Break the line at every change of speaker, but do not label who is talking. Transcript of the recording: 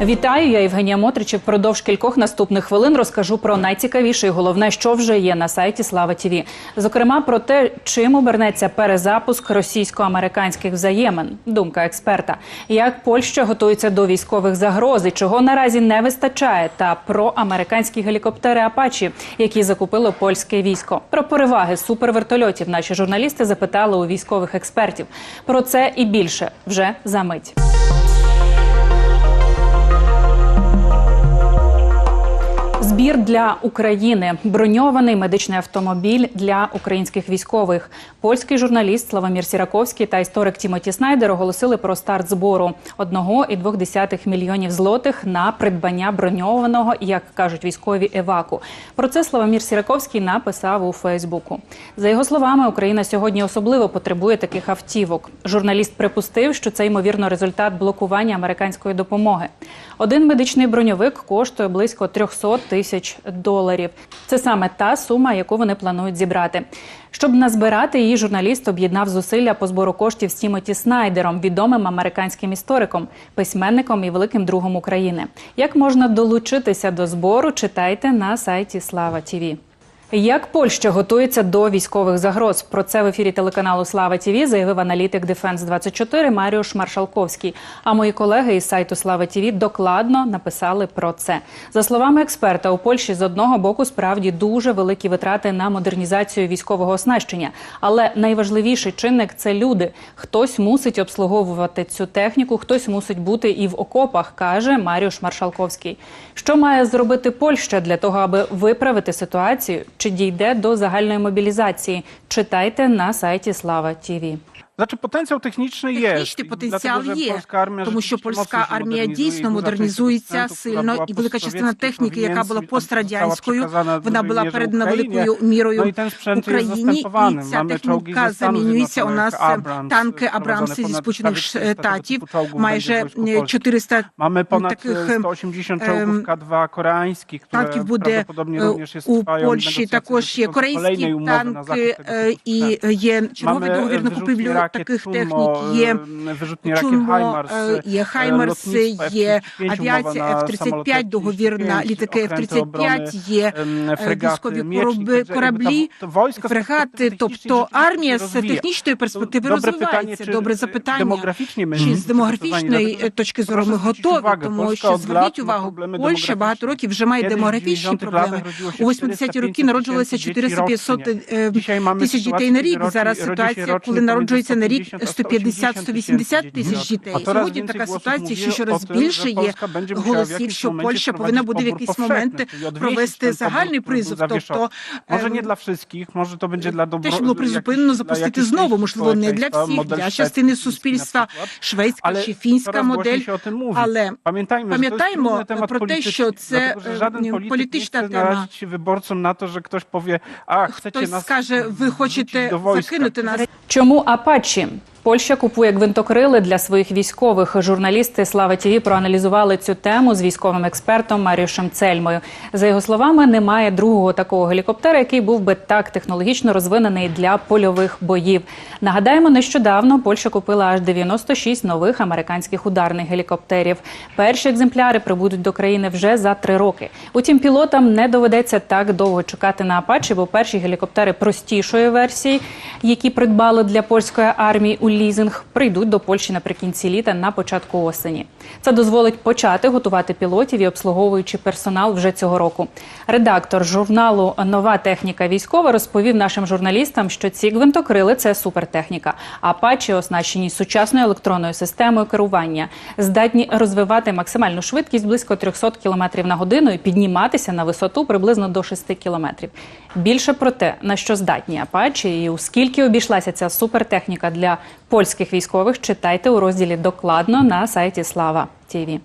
Вітаю, я Євгенія Мотрич. і Впродовж кількох наступних хвилин розкажу про найцікавіше і головне, що вже є на сайті Слава Тіві. Зокрема, про те, чим обернеться перезапуск російсько-американських взаємин. Думка експерта, як Польща готується до військових загроз і чого наразі не вистачає, та про американські гелікоптери Апачі, які закупило польське військо. Про переваги супервертольотів наші журналісти запитали у військових експертів. Про це і більше вже за мить. Збір для України, броньований медичний автомобіль для українських військових. Польський журналіст Славомір Сіраковський та історик Тімоті Снайдер оголосили про старт збору 1,2 мільйонів злотих на придбання броньованого, як кажуть військові еваку. Про це Славомір Сіраковський написав у Фейсбуку. За його словами, Україна сьогодні особливо потребує таких автівок. Журналіст припустив, що це ймовірно результат блокування американської допомоги. Один медичний броньовик коштує близько 300 тисяч доларів. Це саме та сума, яку вони планують зібрати. Щоб назбирати її, журналіст об'єднав зусилля по збору коштів з Тімоті Снайдером, відомим американським істориком, письменником і великим другом України. Як можна долучитися до збору? Читайте на сайті Слава Тіві. Як Польща готується до військових загроз? Про це в ефірі телеканалу Слава Тіві заявив аналітик Дефенс 24 Маріуш Маршалковський. А мої колеги із сайту Слава Тіві докладно написали про це. За словами експерта, у Польщі з одного боку справді дуже великі витрати на модернізацію військового оснащення. Але найважливіший чинник це люди. Хтось мусить обслуговувати цю техніку, хтось мусить бути і в окопах, каже Маріуш Маршалковський. Що має зробити Польща для того, аби виправити ситуацію? Чи дійде до загальної мобілізації? Читайте на сайті Слава Тіві.
Znaczy potencjał techniczny jest.
Технічний потенціал є,
polska armia
тому що польська армія дійсно модернізується сильно, і велика частина техніки, яка була пострадянською, вона була передана великою мірою Україні, і ця техніка замінюється. У нас танки Абрамси зі Сполучених
400
Штатів, майже
będzie w wojsku polskim.
400
Mamy ponad
таких,
e, 180
em,
czołgów K2 koreańskich, które
танків буде е, у Польщі. Також є корейські танки е, і є черговий договір на купівлю
rakiet
таких технік. Є
e,
е, є
e,
Хаймерси, є
F-35,
авіація
umowa na
F-35,
samoloty
договір на
F-35,
літаки
okręty obrony,
F-35, є е, військові кораблі,
z
фрегати. Тобто армія з технічної перспективи розвивається. Добре запитання. Чи з демографічної точки зору ми готові, тому що зверніть увагу, Польща багато років вже має демографічні
90-tych
проблеми. У 80-ті роки народжувалося 400-500 е,
Dzisiaj mamy
тисяч дітей на рік. Зараз ситуація, коли
pomiędzy
народжується на рік
150 a
150-180 тисяч дітей. Сьогодні така ситуація
mówi
щораз більше є голосів, що Польща повинна буде в якийсь момент провести загальний призов. Тобто
nie
ем,
dla wszystkich, może to będzie dla dobro...
те, що було призупинено, запустити знову, можливо, не для всіх,
model
для частини
na
суспільства, шведська чи фінська модель. Але пам'ятаємо про те, що це е, політична тема.
na to, że ktoś powie, a chcecie
Хтось скаже, ви хочете закинути нас.
Чому Апачі? Польща купує гвинтокрили для своїх військових. Журналісти Слава Тіві проаналізували цю тему з військовим експертом Маріушем Цельмою. За його словами, немає другого такого гелікоптера, який був би так технологічно розвинений для польових боїв. Нагадаємо, нещодавно Польща купила аж 96 нових американських ударних гелікоптерів. Перші екземпляри прибудуть до країни вже за три роки. Утім, пілотам не доведеться так довго чекати на Апачі, бо перші гелікоптери простішої версії, які придбали для польської армії у лізинг, прийдуть до Польщі наприкінці літа на початку осені. Це дозволить почати готувати пілотів і обслуговуючи персонал вже цього року. Редактор журналу Нова техніка військова розповів нашим журналістам, що ці гвинтокрили це супертехніка. Апачі оснащені сучасною електронною системою керування, здатні розвивати максимальну швидкість близько 300 км на годину і підніматися на висоту приблизно до 6 км. Більше про те, на що здатні Апачі і у скільки обійшлася ця супертехніка для польських військових, читайте у розділі докладно на сайті Слава Тіві.